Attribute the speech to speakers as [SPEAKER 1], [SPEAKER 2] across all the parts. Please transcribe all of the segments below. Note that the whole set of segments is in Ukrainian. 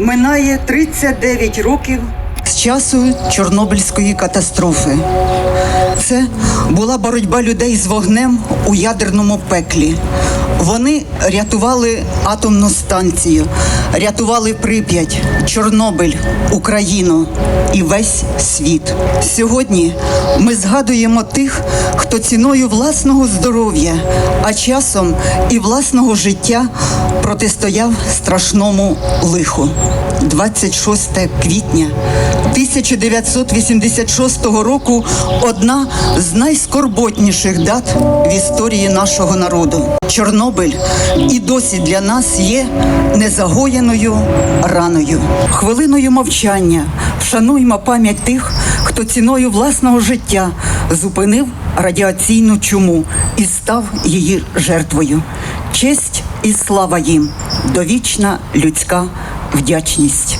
[SPEAKER 1] Минає 39 років з часу Чорнобильської катастрофи. Це була боротьба людей з вогнем у ядерному пеклі. Вони рятували атомну станцію, рятували Прип'ять, Чорнобиль, Україну і весь світ. Сьогодні ми згадуємо тих, хто ціною власного здоров'я, а часом і власного життя протистояв страшному лиху. 26 квітня 1986 року одна з найскорботніших дат в історії нашого народу. Чорнобиль і досі для нас є незагоєною раною. Хвилиною мовчання вшануймо пам'ять тих, хто ціною власного життя зупинив радіаційну чуму і став її жертвою. Честь і слава їм, довічна людська вдячність.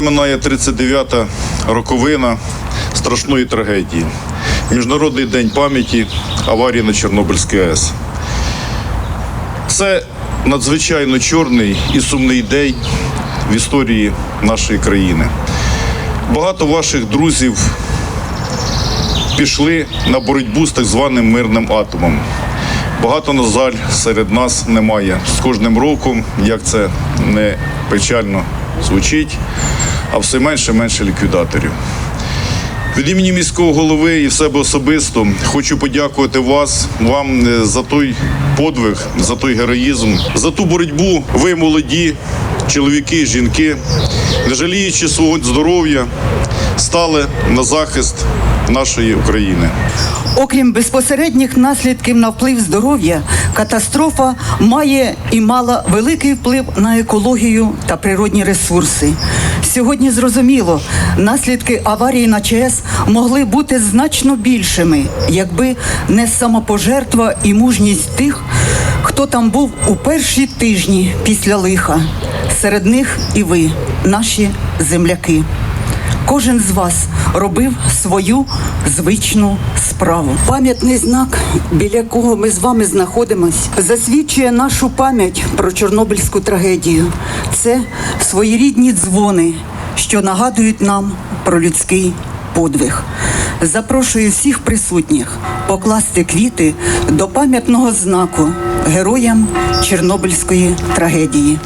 [SPEAKER 2] Минає 39-та роковина страшної трагедії. Міжнародний день пам'яті аварії на Чорнобильській АЕС. Це надзвичайно чорний і сумний день в історії нашої країни. Багато ваших друзів пішли на боротьбу з так званим мирним атомом. Багато, на жаль, серед нас немає. З кожним роком, як це не печально звучить, а все менше менше ліквідаторів. Від імені міського голови і в себе особисто хочу подякувати вас, вам е, за той подвиг, за той героїзм, за ту боротьбу. Ви молоді, чоловіки, жінки, не жаліючи свого здоров'я, стали на захист нашої України.
[SPEAKER 1] Окрім безпосередніх наслідків на вплив здоров'я, катастрофа має і мала великий вплив на екологію та природні ресурси. Сьогодні зрозуміло, наслідки аварії на ЧАЕС могли бути значно більшими, якби не самопожертва і мужність тих, хто там був у перші тижні після лиха. Серед них і ви, наші земляки. Кожен з вас робив свою звичну справу. Пам'ятний знак, біля кого ми з вами знаходимось, засвідчує нашу пам'ять про Чорнобильську трагедію. Це своєрідні дзвони, що нагадують нам про людський подвиг. Запрошую всіх присутніх покласти квіти до пам'ятного знаку героям Чорнобильської трагедії.